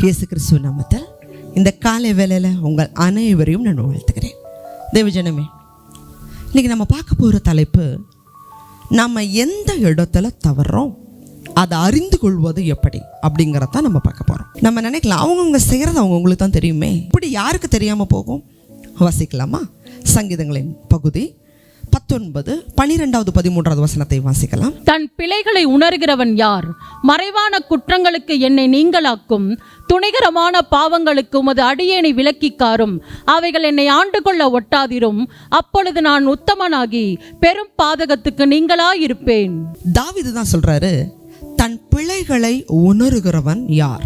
இயேசு கிறிஸ்துவ நாமத்தில் இந்த காலை வேலையில் உங்கள் அனைவரையும் நான் வாழ்த்துக்கிறேன் தேவஜனமே இன்றைக்கி நம்ம பார்க்க போகிற தலைப்பு நம்ம எந்த இடத்துல தவறோம் அதை அறிந்து கொள்வது எப்படி அப்படிங்கிறத நம்ம பார்க்க போகிறோம் நம்ம நினைக்கலாம் அவங்கவுங்க செய்கிறது அவங்கவுங்களுக்கு தான் தெரியுமே. இப்படி யாருக்கு தெரியாமல் போகும்? வாசிக்கலாமா? சங்கீதங்களின் பகுதி பத்தொன்பது பனிரெண்டாவது பதிமூன்றாவது வசனத்தை வாசிக்கலாம். தன் பிழைகளை உணர்கிறவன் யார்? மறைவான குற்றங்களுக்கு என்னை நீங்களாக்கும். துணிகரமான பாவங்களுக்கு உமது அடியேனை விலக்கிக்காரும் அவைகள் என்னை ஆண்டு கொள்ள ஒட்டாதிரும். அப்பொழுது நான் உத்தமனாகி பெரும் பாதகத்துக்கு நீங்களாயிருப்பேன். தாவீது தான் சொல்றாரு தன் பிழைகளை உணருகிறவன் யார்?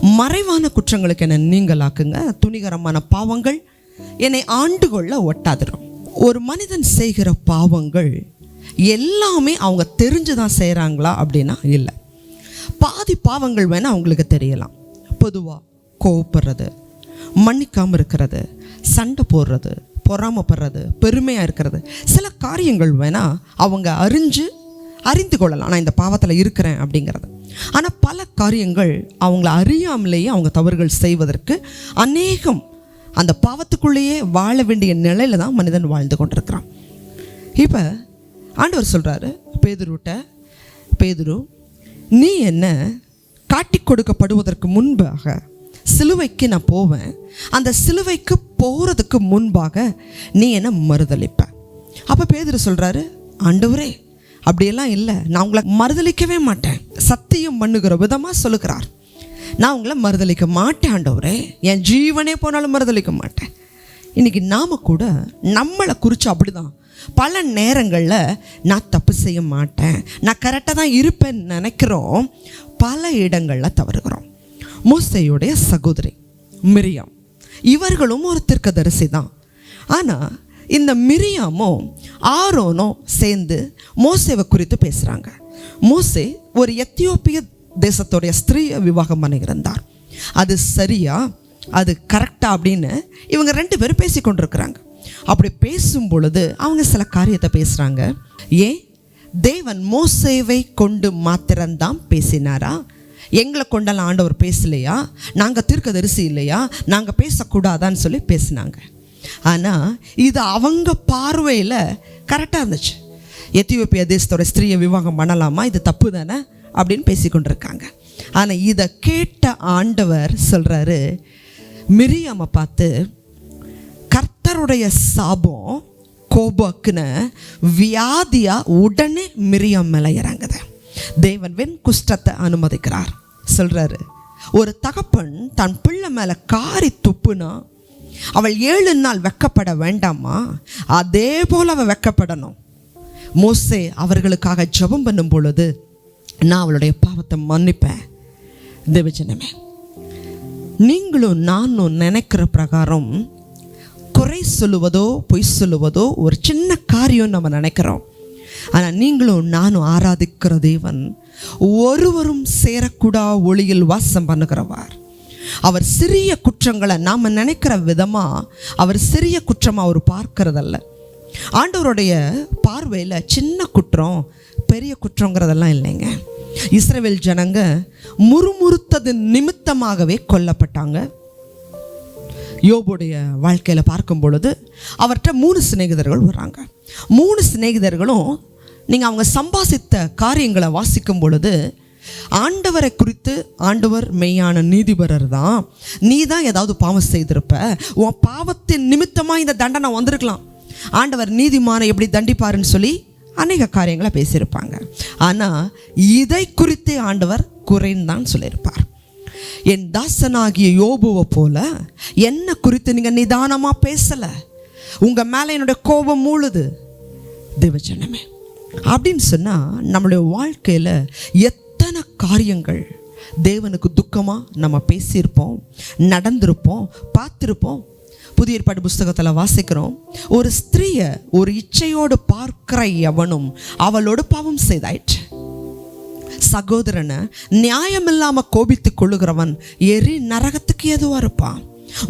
மறைவான குற்றங்களுக்கு என்ன நீங்களாக்குங்க. துணிகரமான பாவங்கள் என்னை ஆண்டு கொள்ள ஒட்டாதிரும். ஒரு மனிதன் செய்கிற பாவங்கள் எல்லாமே அவங்க தெரிஞ்சு தான் செய்கிறாங்களா அப்படின்னா இல்லை. பாதி பாவங்கள் வேணால் அவங்களுக்கு தெரியலாம். பொதுவாக கோவப்படுறது மன்னிக்காமல் இருக்கிறது சண்டை போடுறது பொறாமப்படுறது பெருமையாக இருக்கிறது சில காரியங்கள் வேணால் அவங்க அறிஞ்சு அறிந்து கொள்ளலாம். நான் இந்த பாவத்தில் இருக்கிறேன் அப்படிங்கிறது. ஆனால் பல காரியங்கள் அவங்கள அறியாமலேயே அவங்க தவறுகள் செய்வதற்கு அநேகம் அந்த பாவத்துக்குள்ளேயே வாழ வேண்டிய நிலையில தான் மனிதன் வாழ்ந்து கொண்டிருக்கிறான். இப்போ ஆண்டவர் சொல்கிறாரு பேதுருட்ட பேதுரு நீ என்ன காட்டி கொடுக்கப்படுவதற்கு முன்பாக சிலுவைக்கு நான் போவேன். அந்த சிலுவைக்கு போகிறதுக்கு முன்பாக நீ என்ன மறுதளிப்ப அப்போ பேதுரு சொல்கிறாரு ஆண்டவரே அப்படியெல்லாம் இல்லை. நான் உங்களை மறுதளிக்கவே மாட்டேன். சத்தியம் பண்ணுகிற விதமாக சொல்லுகிறார். நான் உங்களை மறுதளிக்க மாட்டேன் ஆண்டவரே. என் ஜீவனே போனாலும் மறுதளிக்க மாட்டேன். இன்னைக்கு நாம் கூட நம்மளை குறித்து அப்படிதான். பல நேரங்களில் நான் தப்பு செய்ய மாட்டேன். நான் கரெக்டாக தான் இருப்பேன்னு நினைக்கிறோம். பல இடங்களில் தவறுகிறோம். மூசையுடைய சகோதரி மிரியாம். இவர்களும் ஒரு தரிசி தான். ஆனால் இந்த மிரியாமும் ஆரோனும் சேர்ந்து மோசேவை குறித்து பேசுகிறாங்க மோசே ஒரு எத்தியோப்பிய தேசத்துடைய ஸ்திரீயை விவாகம் பண்ணியிருந்தார் அது சரியா? அது கரெக்டா அப்படின்னு இவங்க ரெண்டு பேரும் பேசி கொண்டிருக்கிறாங்க. அப்படி பேசும் பொழுது அவங்க சில காரியத்தை பேசுகிறாங்க ஏன்? தேவன் மோசேவை கொண்டு மாத்திரம்தான் பேசினாரா? எங்களை கொண்டெல்லாம் ஆண்டவர் பேசலையா? நாங்கள் தீர்க்கதரிசி இல்லையா? நாங்கள் பேசக்கூடாதான்னு சொல்லி பேசினாங்க. ஆனால் இது அவங்க பார்வையில் கரெக்டாக இருந்துச்சு. எத்தியோப்பிய தேசத்தோட ஸ்திரீயை விவாகம் பண்ணலாமா? இது தப்பு தானே? அப்படின்னு பேசிக்கொண்டிருக்காங்க. ஆனால் இதை கேட்ட ஆண்டவர் சொல்கிறாரு மிரியாமை பார்த்து கர்த்தருடைய சாபம் கோபக்குன வியாதியாக உடனே மிரியம் மேலே இறங்குது. தேவன் வெண் குஷ்டத்தை அனுமதிக்கிறார். சொல்கிறாரு ஒரு தகப்பன் தன் பிள்ளை மேலே காரி துப்புனா அவள் ஏழு நாள் வெக்கப்பட வேண்டாமா? அதே போல் அவள் வெக்கப்படணும். மோசே அவர்களுக்காக ஜெபம் பண்ணும் பொழுது நான் அவளுடைய பாவத்தை மன்னிப்பேன். தேவஜனமே நீங்களும் நானும் நினைக்கிற பிரகாரம் குறை சொல்லுவதோ பொய் சொல்லுவதோ ஒரு சின்ன காரியம் நம்ம நினைக்கிறோம். ஆனால் நீங்களும் நானும் ஆராதிக்கிற தேவன் ஒருவரும் சேரக்கூடா ஒளியில் வாசம் பண்ணுகிறவர். அவர் சிறிய குற்றங்களை நாம் நினைக்கிற விதமாக அவர் சிறிய குற்றமாக அவர் பார்க்கறதல்ல. ஆண்டவருடைய பார்வையில் சின்ன குற்றம் பெரிய குற்றங்கிறதெல்லாம் இல்லைங்க. இஸ்ரேவேல் ஜனங்க முறுமுறுத்தது நிமித்தமாகவே கொல்லப்பட்டாங்க. யோபுடைய வாழ்க்கையில் பார்க்கும் பொழுது அவர்கிட்ட மூணு சிநேகிதர்கள் வராங்க மூணு சிநேகிதர்களும் நீங்கள் அவங்க சம்பாசித்த காரியங்களை வாசிக்கும் பொழுது ஆண்டவரை குறித்து ஆண்டவர் மெய்யான நீதிபரர் தான். நீ தான் ஏதாவது பாவம் செய்திருப்ப. உன் பாவத்தின் நிமித்தமாக இந்த தண்டனை வந்திருக்கலாம். ஆண்டவர் நீதிமானை எப்படி தண்டிப்பாருன்னு சொல்லி அநேக காரியங்களை பேசியிருப்பாங்க. ஆனால் இதை குறித்து ஆண்டவர் குறைந்தான் சொல்லியிருப்பார். என் தாசனாகிய யோபுவை போல என்ன குறித்து நீங்கள் நிதானமாக பேசலை. உங்கள் மேலே என்னுடைய கோபம் மூழுது. தேவஜனமே அப்படின்னு சொன்னால் நம்மளுடைய வாழ்க்கையில் எத்தனை காரியங்கள் தேவனுக்கு துக்கமாக நம்ம பேசியிருப்போம் நடந்திருப்போம் பார்த்துருப்போம் புதிய ஏற்பாடு புஸ்தகத்தில் வாசிக்கிறோம். ஒரு ஸ்திரீயை ஒரு இச்சையோடு பார்க்கிற எவனும் அவளோடு பாவம் செய்தாயிற்று. சகோதரனை நியாயமில்லாமல் கோபித்து கொள்ளுகிறவன் எரி நரகத்துக்கு எதுவாக இருப்பான்.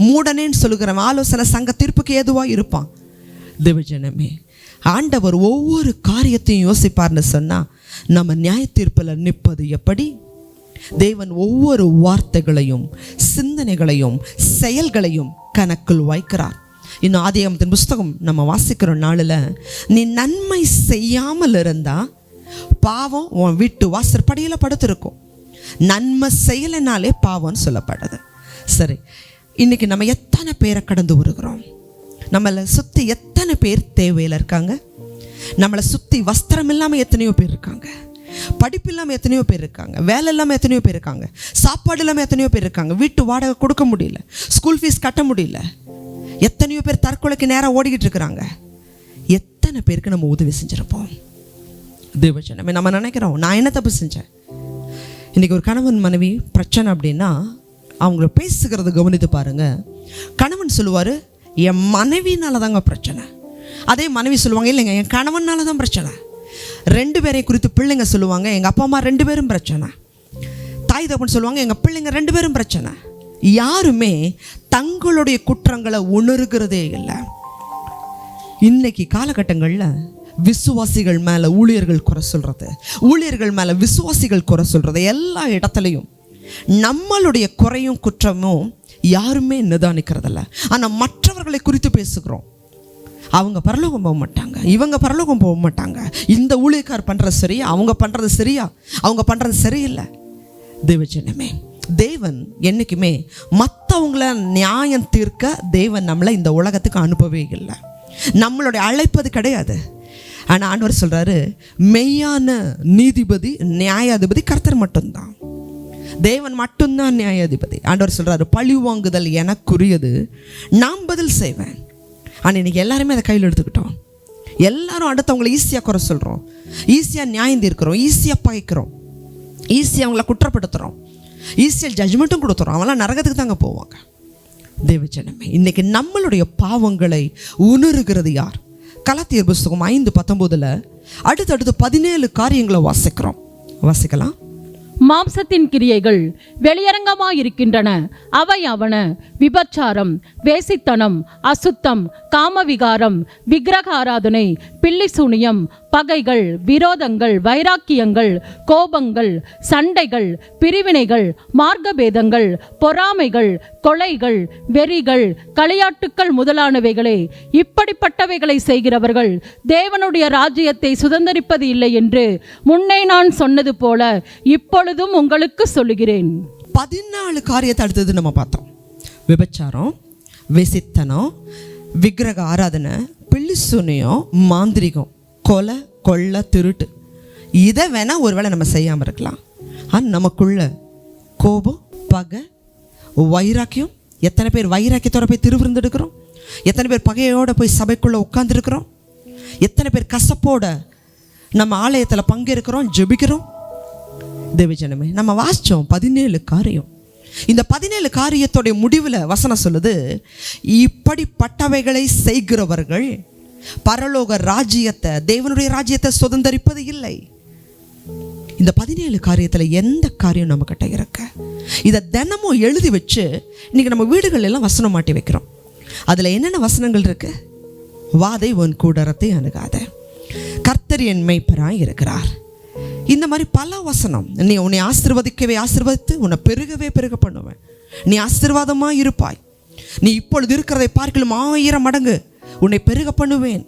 மூடனேன்னு சொல்லுகிறவன் ஆலோசனை சங்க தீர்ப்புக்கு ஏதுவா இருப்பான். தேவஜனமே ஆண்டவர் ஒவ்வொரு காரியத்தையும் யோசிப்பார்னு சொன்னால் நம்ம நியாய தீர்ப்பில் நிற்பது எப்படி? தேவன் ஒவ்வொரு வார்த்தைகளையும் சிந்தனைகளையும் செயல்களையும் கணக்கில் வாய்க்கிறார் இன்னும் ஆதியாகமத்தின் புஸ்தகம் நம்ம வாசிக்கிற நாளில் நீ நன்மை செய்யாமல் இருந்தா பாவம் உன் வீட்டு வாசற்படியில் படுத்திருக்கும். நன்மை செய்யலைனாலே பாவம்னு சொல்லப்படுது. சரி இன்னைக்கு நம்ம எத்தனை பேரை கடந்து வருகிறோம்? நம்மளை சுற்றி எத்தனை பேர் தேவையில் இருக்காங்க? நம்மளை சுற்றி வஸ்திரம் இல்லாமல் எத்தனையோ பேர் இருக்காங்க? படிப்பு இல்லாமல் எத்தனையோ பேர் இருக்காங்க. வேலை இல்லாமல் எத்தனையோ பேர் இருக்காங்க. சாப்பாடு இல்லாமல் எத்தனையோ பேர் இருக்காங்க. வீட்டு வாடகை கொடுக்க முடியல. ஸ்கூல் ஃபீஸ் கட்ட முடியல. எத்தனையோ பேர் தற்கொலைக்கு நேராக ஓடிக்கிட்டு இருக்கிறாங்க. எத்தனை பேருக்கு நம்ம உதவி செஞ்சுருப்போம்? தேவச்சனமே நம்ம நினைக்கிறோம் நான் என்ன தப்பு செஞ்சேன்? இன்றைக்கி ஒரு கணவன் மனைவி பிரச்சனை அப்படின்னா அவங்கள பேசுகிறத கவனித்து பாருங்க. கணவன் சொல்லுவார் என் மனைவினால தாங்க பிரச்சனை. அதே மனைவி சொல்லுவாங்க இல்லைங்க என் கணவனால தான் பிரச்சனை. ரெண்டு பேரையும் குறித்து பிள்ளைங்க சொல்லுவாங்க எங்கள் அப்பா அம்மா ரெண்டு பேரும் பிரச்சனை. தாய் தப்புன்னு சொல்லுவாங்க எங்கள் பிள்ளைங்க ரெண்டு பேரும் பிரச்சனை. யாருமே தங்களுடைய குற்றங்களை உணர்கிறதே இல்லை. இன்னைக்கு காலகட்டங்களில் விசுவாசிகள் மேலே ஊழியர்கள் குறை சொல்கிறது ஊழியர்கள் மேலே விசுவாசிகள் குறை சொல்கிறது எல்லா இடத்துலையும் நம்மளுடைய குறையும் குற்றமும் யாருமே நிதானிக்கிறதில்ல. ஆனால் மற்றவர்களை குறித்து பேசுகிறோம். அவங்க பரலோகம் போக மாட்டாங்க. இவங்க பரலோகம் போக மாட்டாங்க. இந்த ஊழியக்கார் பண்ணுறது சரியா? அவங்க பண்ணுறது சரியா? அவங்க பண்ணுறது சரியில்லை. தேவஜனமே தேவன் என்றைக்குமே மற்றவங்கள நியாயம் தீர்க்க தேவன் நம்மளை இந்த உலகத்துக்கு அனுப்பவே இல்லை. நம்மளுடைய அழைப்பது கிடையாது. ஆனால் ஆண்டவர் சொல்கிறாரு மெய்யான நீதிபதி நியாயாதிபதி கர்த்தர் மட்டும்தான். தேவன் மட்டும்தான் நியாயாதிபதி. ஆண்டவர் சொல்கிறாரு பழி வாங்குதல் எனக்குரியது நான் பதில் செய்வேன். ஆனால் இன்றைக்கி எல்லாருமே அதை கையில் எடுத்துக்கிட்டோம். எல்லாரும் அடுத்தவங்களை ஈஸியாக குறை சொல்கிறோம் ஈஸியாக நியாயம் தீர்க்கிறோம். ஈஸியாக பகைக்கிறோம். ஈஸியாக அவங்கள குற்றப்படுத்துகிறோம் ஈஸியாக ஜட்ஜ்மெண்ட்டும் கொடுத்துறோம். அவங்களாம் நரகத்துக்கு தாங்க போவாங்க. தேவஜனமே இன்றைக்கி நம்மளுடைய பாவங்களை உணர்கிறது யார்? கலாத்தியர் புஸ்தகம் ஐந்து பத்தொம்போதில் அடுத்தடுத்து பதினேழு காரியங்களை வாசிக்கிறோம். வாசிக்கலாம். மாம்சத்தின் கிரியைகள் வெளியரங்கமாயிருக்கின்றன. அவை அவன விபச்சாரம் வேசித்தனம் அசுத்தம் காமவிகாரம் விக்கிரக ஆராதனை பில்லிசூனியம் பகைகள் விரோதங்கள் வைராக்கியங்கள் கோபங்கள் சண்டைகள் பிரிவினைகள் மார்க்கபேதங்கள் பொறாமைகள் கொலைகள் வெறிகள் களியாட்டுக்கள் முதலானவைகளே. இப்படிப்பட்டவைகளை செய்கிறவர்கள் தேவனுடைய ராஜ்யத்தை சுதந்தரிப்பது இல்லை என்று முன்னே நான் சொன்னது போல இப்பொழுதும் உங்களுக்கு சொல்லுகிறேன். பதினாலு காரியத்தை அடுத்தது நம்ம பார்த்தோம். விபச்சாரம் விசித்தனம் விக்கிரக ஆராதனை பிள்ளிசுனியம் மாந்திரிகம். கொலை கொள்ள திருட்டு. இதை வேணால் ஒருவேளை நம்ம செய்யாமல் இருக்கலாம். ஆனால் நமக்குள்ள கோபம் பகை வைராக்கியம் எத்தனை பேர் வைராக்கியத்தோட போய் திருவிருந்தெடுக்கிறோம்? எத்தனை பேர் பகையோட போய் சபைக்குள்ளே உட்காந்துருக்குறோம் எத்தனை பேர் கசப்போட நம்ம ஆலயத்தில் பங்கேற்கிறோம் ஜெபிக்கிறோம்? தேவஜனமே நம்ம வாசிச்சோம் பதினேழு காரியம். இந்த பதினேழு காரியத்தோடைய முடிவில் வசனம் சொல்லுது இப்படிப்பட்டவைகளை செய்கிறவர்கள் பரலோக ராஜ்யத்தை தேவனுடைய ராஜ்யத்தை சுதந்தரிப்பது இல்லை. இந்த பதினேழு காரியத்தில் எந்த காரியம் நம்மக்கிட்ட இருக்கு? இதை தினமும் எழுதி வச்சு இன்னைக்கு நம்ம வீடுகள் எல்லாம் வசனம் மாட்டி வைக்கிறோம். அதில் என்னென்ன வசனங்கள் இருக்கு? வாதை உன் கூடரத்தை அணுகாத. கர்த்தர் என் மெய்ப்பராய் இருக்கிறார். இந்த மாதிரி பல வசனம். நீ உன்னை ஆசிர்வதிக்கவே ஆசிர்வதித்து உன்னை பெருகவே பெருக பண்ணுவேன். நீ ஆசிர்வாதமாக இருப்பாய். நீ இப்பொழுது இருக்கிறதை பார்க்கலும் ஆயிரம் மடங்கு உன்னை பெருக பண்ணுவேன்.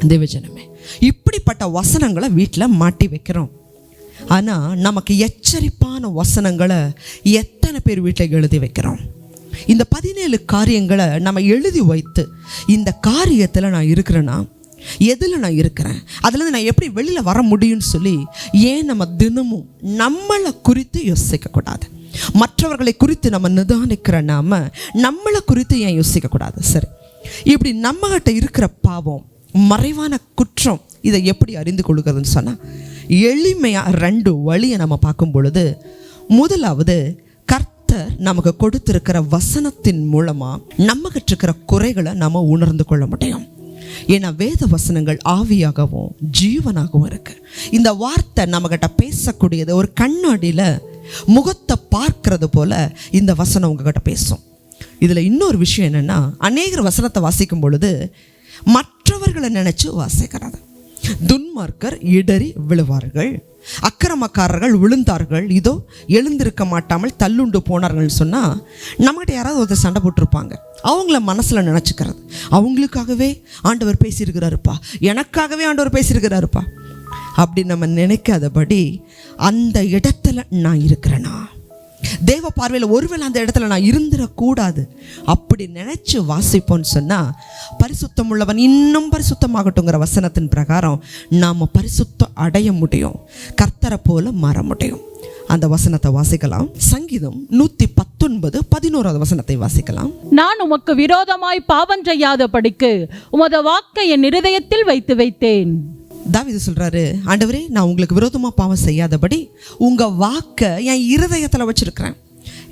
தேவஜனமே இப்படிப்பட்ட வசனங்களை வீட்டில் மாட்டி வைக்கிறோம். ஆனால் நமக்கு எச்சரிப்பான வசனங்களை எத்தனை பேர் வீட்டில் எழுதி வைக்கிறோம்? இந்த பதினேழு காரியங்களை நம்ம எழுதி வைத்து இந்த காரியத்தில் நான் இருக்கிறேன்னா எதில் நான் இருக்கிறேன்? அதுலேருந்து நான் எப்படி வெளியில் வர முடியும்னு சொல்லி ஏன் நம்ம தினமும் நம்மளை குறித்து யோசிக்கக்கூடாது? மற்றவர்களை குறித்து நம்ம நிதானிக்கிற நாம நம்மளை குறித்து ஏன் யோசிக்கக்கூடாது? சரி. இப்படி நம்மகிட்ட இருக்கிற பாவம் மறைவான குற்றம் இதை எப்படி அறிந்து கொள்கிறதுன்னு சொன்னால் எளிமையாக ரெண்டு வழியை நம்ம பார்க்கும் பொழுது முதலாவது கர்த்தர் நமக்கு கொடுத்திருக்கிற வசனத்தின் மூலமாக நம்மகிட்ட இருக்கிற குறைகளை நம்ம உணர்ந்து கொள்ள முடியும். ஏன்னா வேத வசனங்கள் ஆவியாகவும் ஜீவனாகவும் இருக்கு. இந்த வார்த்தை நம்மகிட்ட பேசக்கூடியது ஒரு கண்ணாடியில் முகத்தை பார்க்கறது போல இந்த வசனம் உங்ககிட்ட பேசும். இதில் இன்னொரு விஷயம் என்னென்னா அநேகர் வசனத்தை வாசிக்கும் பொழுது மற்றவர்களை நினச்சி வாசிக்கிறாங்க துன்மார்க்கர் இடறி விழுவார்கள். அக்கிரமக்காரர்கள் விழுந்தார்கள். இதோ எழுந்திருக்க மாட்டாமல் தள்ளுண்டு போனார்கள் சொன்னால் நம்மகிட்ட யாராவது ஒருத்தர் சண்டை போட்டிருப்பாங்க. அவங்கள மனசில் நினச்சிக்கிறது. அவங்களுக்காகவே ஆண்டவர் பேசியிருக்கிறாருப்பா. எனக்காகவே ஆண்டவர் பேசியிருக்கிறாருப்பா. அப்படி நம்ம நினைக்காதபடி அந்த இடத்துல நான் இருக்கிறேனா? தேவ பார்வையில் ஒருவேளை அந்த இடத்துல நான் இருந்துடக்கூடாது. அப்படி நினச்சி வாசிப்போன்னு சொன்னால் பரிசுத்தம் உள்ளவன் இன்னும் பரிசுத்தமாகட்டுங்கிற வசனத்தின் பிரகாரம் நாம் பரிசுத்தம் அடைய முடியும். கர்த்தரை போல மாற முடியும். அந்த வசனத்தை வாசிக்கலாம். சங்கீதம் நூத்தி பத்தொன்பது பதினோராவது வசனத்தை வாசிக்கலாம். நான் உமக்கு விரோதமாய் பாவம் செய்யாத படிக்கு உமது வாக்கை என் இருதயத்தில் வைத்து வைத்தேன். தாவிது சொல்கிறாரு ஆண்டவரே நான் உங்களுக்கு விரோதமாக பாவம் செய்யாதபடி உங்கள் வாக்கை என் இருதயத்தில் வச்சிருக்கிறேன்.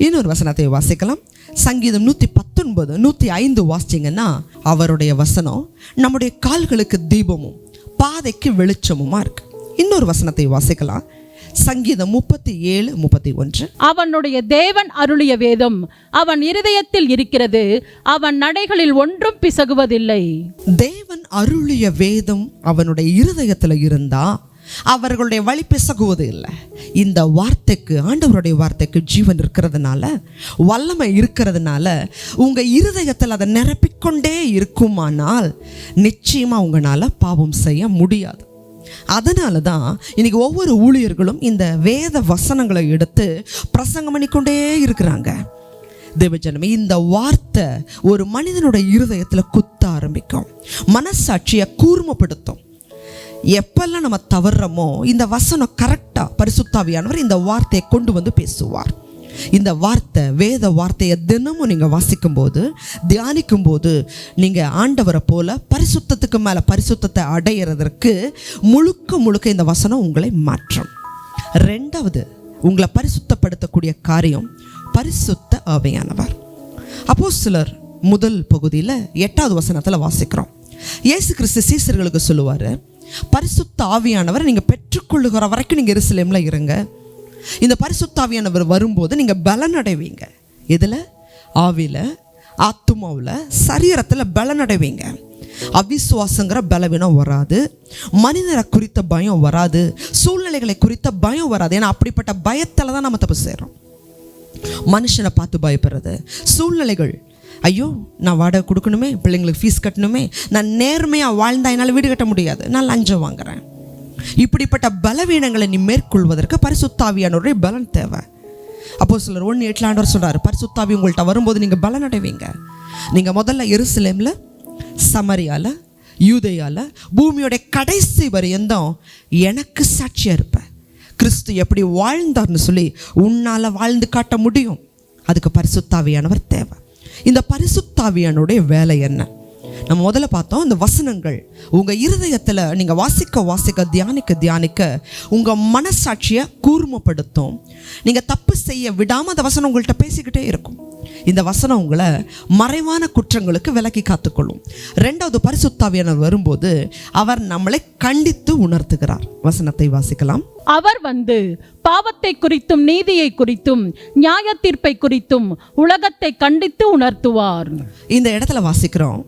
இன்னொரு வசனத்தை வாசிக்கலாம். சங்கீதம் நூற்றி பத்தொன்பது நூற்றி ஐந்து வாசிச்சிங்கன்னா அவருடைய வசனம் நம்முடைய கால்களுக்கு தீபமும் பாதைக்கு வெளிச்சமுமா இருக்குது இன்னொரு வசனத்தை வாசிக்கலாம். சங்கீதம் முப்பத்தி ஏழு முப்பத்தி ஒன்று. அவனுடைய தேவன் அருளிய வேதம் அவன் இருதயத்தில் இருக்கிறது அவன் நடைகளில் ஒன்றும் பிசகுவதில்லை. தேவன் அருளிய வேதம் அவனுடைய இருதயத்தில் இருந்தா அவர்களுடைய வழி பிசகுவது இல்லை. இந்த வார்த்தைக்கு ஆண்டவருடைய வார்த்தைக்கு ஜீவன் இருக்கிறதுனால வல்லமை இருக்கிறதுனால உங்க இருதயத்தில் அதை நிரப்பிக்கொண்டே இருக்குமானால் நிச்சயமா உங்களால பாவம் செய்ய முடியாது. அதனால தான் இன்னைக்கு ஒவ்வொரு ஊழியர்களும் இந்த வேத வசனங்களை எடுத்து பிரசங்கம் பண்ணிக்கொண்டே இருக்கிறாங்க. தேவஜனமே இந்த வார்த்தை ஒரு மனிதனுடைய இருதயத்தில் குத்த ஆரம்பிக்கும். மனசாட்சியை கூர்மப்படுத்தும். எப்பெல்லாம் நம்ம தவறுறோமோ இந்த வசனம் கரெக்டாக பரிசுத்தாவியானவர் இந்த வார்த்தையை கொண்டு வந்து பேசுவார். இந்த வார்த்தை வேத வார்த்தையை தினமும் நீங்கள் வாசிக்கும்போது தியானிக்கும்போது நீங்கள் ஆண்டவரை போல பரிசுத்தத்துக்கு மேலே பரிசுத்தத்தை அடையிறதற்கு முழுக்க முழுக்க இந்த வசனம் உங்களை மாற்றும். ரெண்டாவது உங்களை பரிசுத்தப்படுத்தக்கூடிய காரியம் பரிசுத்த அவையானவர் அப்போ சிலர் முதல் பகுதியில் எட்டாவது வசனத்தில் வாசிக்கிறோம். இயேசு கிறிஸ்து சீசர்களுக்கு சொல்லுவார் பரிசுத்த ஆவியானவர் நீங்கள் பெற்றுக்கொள்ளுகிற வரைக்கும் நீங்கள் எருசலேமில் இருங்க. இந்த பரிசுத்தாவியானவர் வரும்போது நீங்கள் பலனடைவீங்க. இதில் ஆவியில் ஆத்துமாவில் சரீரத்தில் பலன் அடைவீங்க அவிசுவாசங்கிற பலவீனம் வராது. மனிதரை குறித்த பயம் வராது. சூழ்நிலைகளை குறித்த பயம் வராது. ஏன்னா அப்படிப்பட்ட பயத்தில் தான் நம்ம தப்பு செய்கிறோம் மனுஷனை பார்த்து பயப்படுறது. சூழ்நிலைகள் ஐயோ நான் வாடகை கொடுக்கணுமே பிள்ளைங்களுக்கு ஃபீஸ் கட்டணுமே நான் நேர்மையாக வாழ்ந்தா என்னால் வீடு கட்ட முடியாது. நான் லஞ்சம் வாங்குறேன். இப்படிப்பட்ட பலவீனங்களை நீ மேற்கொள்வதற்கு பரிசுத்தாவியானோடைய பலன் தேவை. அப்போ சிலர் ஒன்று எட்டில் சொல்கிறார் பரிசுத்தாவி உங்கள்கிட்ட வரும்போது நீங்கள் பலன் அடைவீங்க நீங்கள் முதல்ல எருசலேமில் சமரியால யூதையால பூமியோடைய கடைசி வரையந்தான் எனக்கு சாட்சியாக இருப்பேன் கிறிஸ்து எப்படி வாழ்ந்தார்னு சொல்லி உன்னால் வாழ்ந்து காட்ட முடியும். அதுக்கு பரிசுத்தாவியானவர் தேவை. இந்த பரிசுத்தாவியானுடைய வேலை என்ன? நம்ம முதல்ல பார்த்தோம் இந்த வசனங்கள். உங்கள் இருதயத்தில் நீங்கள் வாசிக்க வாசிக்க தியானிக்க தியானிக்க உங்கள் மனசாட்சியை கூர்மப்படுத்தும். நீங்கள் தப்பு செய்ய விடாமல் அந்த வசனம் உங்கள்கிட்ட பேசிக்கிட்டே இருக்கும். இந்த வசனம் உங்களை மறைவான குற்றங்களுக்கு விலக்கி காத்துக்கொள்ளும். ரெண்டாவது பரிசுத்தாவியானவர் வரும்போது அவர் நம்மளை கண்டித்து உணர்த்துகிறார். வசனத்தை வாசிக்கலாம். அவர் வந்து பாவத்தை குறித்தும் நீதியை குறித்தும் நியாய தீர்ப்பை குறித்தும் உலகத்தை கண்டித்து உணர்த்துவார். இந்த இடத்துல வாசிக்கிறோம்.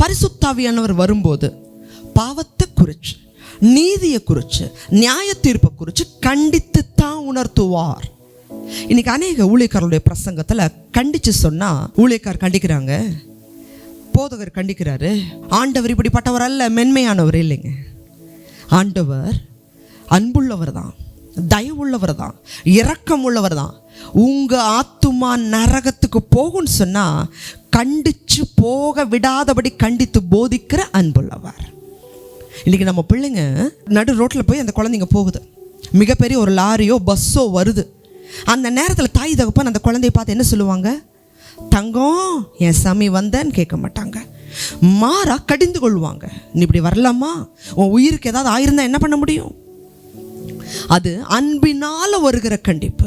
பரிசுத்தாவியானவர் வரும்போது பாவத்தை குறித்து நீதியை குறித்து நியாய தீர்ப்பை குறித்து கண்டித்து தான் உணர்த்துவார். இன்னைக்கு அநேக ஊழியக்காரருடைய பிரசங்கத்தில் கண்டிச்சு சொன்னால் ஊழியக்கார் கண்டிக்கிறாங்க. போதகர் கண்டிக்கிறாரு. ஆண்டவர் இப்படிப்பட்டவர் அல்ல மென்மையானவர் இல்லைங்க. ஆண்டவர் அன்புள்ளவர் தான் தயவுள்ளவர் தான் இரக்கம் உள்ளவர் தான் உங்கள் ஆத்துமா நரகத்துக்கு போகும்னு சொன்னால் கண்டிச்சு போக விடாதபடி கண்டித்து போதிக்கிற அன்புள்ளவர். இன்றைக்கி நம்ம பிள்ளைங்க நடு ரோட்டில் போய் அந்த குழந்தைங்க போகுது. மிகப்பெரிய ஒரு லாரியோ பஸ்ஸோ வருது. அந்த நேரத்தில் தாய் தகப்பன் அந்த குழந்தைய பார்த்து என்ன சொல்லுவாங்க? தங்கம் என் சாமி வந்தேன்னு கேட்க மாட்டாங்க. மாறா கடிந்து கொள்வாங்க. நீ இப்படி வரலாமா? உன் உயிருக்கு ஏதாவது ஆயிருந்தா என்ன பண்ண முடியும்? அது அன்பினால வருகிற கண்டிப்பு.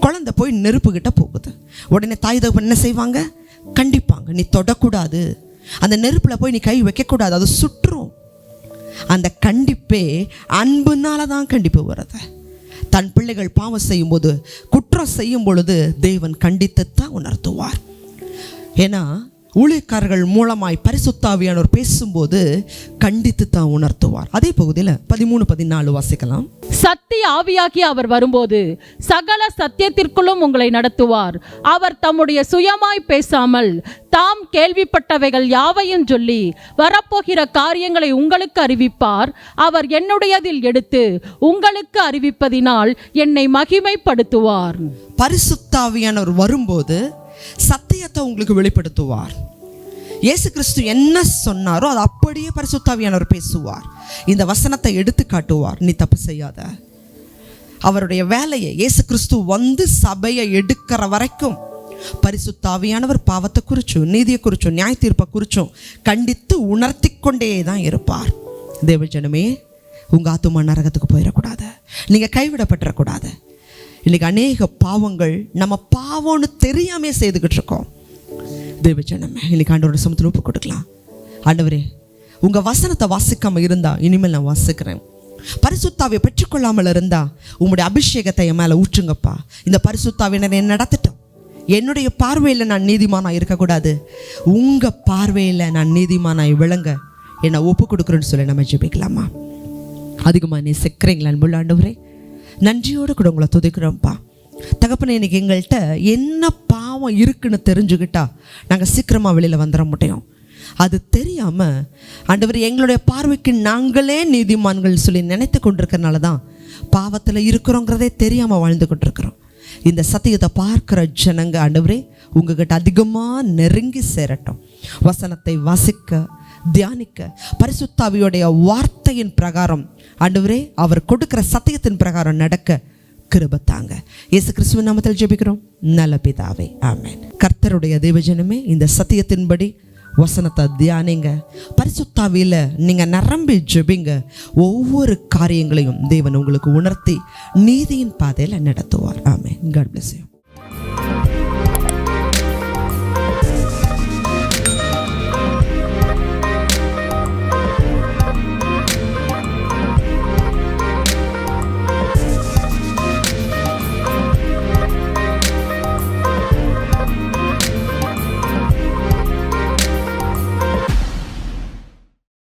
குழந்தை போய் நெருப்புக்கிட்ட போகுது. உடனே தாய் தகப்பன் என்ன செய்வாங்க? கண்டிப்பாங்க நீ தொடக்கூடாது. அந்த நெருப்பில் போய் நீ கை வைக்கக்கூடாது அது சுற்றும். அந்த கண்டிப்பே அன்புனால தான் கண்டிப்பு வர்றது. தன் பிள்ளைகள் பாவம் செய்யும்போது குற்றம் செய்யும் பொழுது தேவன் கண்டித்து தான் உணர்த்துவார். ஏன்னா ஊழியக்காரர்கள் மூலமாய் பரிசுத்தாவியானவர் பேசும்போது கண்டித்து தான் உணர்த்துவார். அதே பகுதியில் பதிமூணு பதினாலு வாசிக்கலாம். சத்திய ஆவியாகி அவர் வரும்போது சகல சத்தியத்திற்குள்ளும் உங்களை நடத்துவார். அவர் தம்முடைய சுயமாய் பேசாமல் தாம் கேள்விப்பட்டவைகள் யாவையும் சொல்லி வரப்போகிற காரியங்களை உங்களுக்கு அறிவிப்பார். அவர் என்னுடையதில் எடுத்து உங்களுக்கு அறிவிப்பதினால் என்னை மகிமைப்படுத்துவார். பரிசுத்தாவியானவர் வரும்போது சத்தியத்தை உங்களுக்கு வெளிப்படுத்துவார். இயேசு கிறிஸ்து என்ன சொன்னாரோ அது அப்படியே பரிசுத்தாவியானவர் பேசுவார். இந்த வசனத்தை எடுத்து காட்டுவார். நீ தப்பு செய்யாத. அவருடைய வேலையை இயேசு கிறிஸ்து வந்து சபையை எடுக்கிற வரைக்கும் பரிசுத்தாவியானவர் பாவத்தை குறிச்சும் நீதியை குறிச்சும் நியாய தீர்ப்பை குறிச்சும் கண்டித்து உணர்த்தி கொண்டே தான் இருப்பார். தேவஜனமே உங்கள் ஆத்துமா நரகத்துக்கு போயிடக்கூடாது. நீங்கள் கைவிடப்பட்டுறக்கூடாது இன்றைக்கி அநேக பாவங்கள் நம்ம பாவம்னு தெரியாமே செய்துக்கிட்டு இருக்கோம். தேவஜனமே இன்னைக்கு ஆண்டவரோட சமத்தில் ஒப்பு கொடுக்கலாம். ஆண்டவரே உங்கள் வசனத்தை வாசிக்காமல் இருந்தால் இனிமேல் நான் வாசிக்கிறேன். பரிசுத்தாவை பெற்றுக்கொள்ளாமல் இருந்தால் உங்களுடைய அபிஷேகத்தை என் மேலே ஊற்றுங்கப்பா. இந்த பரிசுத்தாவினர் என்ன நடத்திட்டோம். என்னுடைய பார்வையில் நான் நீதிமானாக இருக்கக்கூடாது. உங்கள் பார்வையில் நான் நீதிமானாய் விளங்க என்னை ஒப்பு கொடுக்குறேன்னு சொல்லி நம்ம ஜெபிக்கலாமா? அதிகமாக நீ செக்கிறீங்களா அன்புள்ள ஆண்டவரே? நன்றியோடு கூட உங்களை துதிக்கிறோம்ப்பா. தகப்பனை இன்னைக்கு எங்கள்கிட்ட என்ன பாவம் இருக்குன்னு தெரிஞ்சுக்கிட்டா நாங்கள் சீக்கிரமாக வெளியில் வந்துட முடியும் அது தெரியாமல் ஆண்டவர் எங்களுடைய பார்வைக்கு நாங்களே நீதிமான்கள் சொல்லி நினைத்து கொண்டிருக்கறனால தான் பாவத்தில் இருக்கிறோங்கிறதே தெரியாமல் வாழ்ந்து கொண்டிருக்கிறோம். இந்த சத்தியத்தை பார்க்குற ஜனங்க ஆண்டவரே உங்ககிட்ட அதிகமாக நெருங்கி சேரட்டும். வசனத்தை வாசிக்க தியானிக்க பரிசுத்தாவியுடைய வார்த்தையின் பிரகாரம் ஆண்டவரே அவர் கொடுக்குற சத்தியத்தின் பிரகாரம் நடக்க கிருபத்தாங்க இயேசு கிறிஸ்துவ நாமத்தில் ஜெபிக்கிறோம். நல்ல பிதாவே ஆமேன். கர்த்தருடைய தேவஜனமே இந்த சத்தியத்தின்படி வசனத்தை தியானிங்க. பரிசுத்தாவியில் நீங்கள் நிரம்பி ஜெபிங்க. ஒவ்வொரு காரியங்களையும் தேவன் உங்களுக்கு உணர்த்தி நீதியின் பாதையில் நடத்துவார். ஆமே காட் பிளஸ் யூ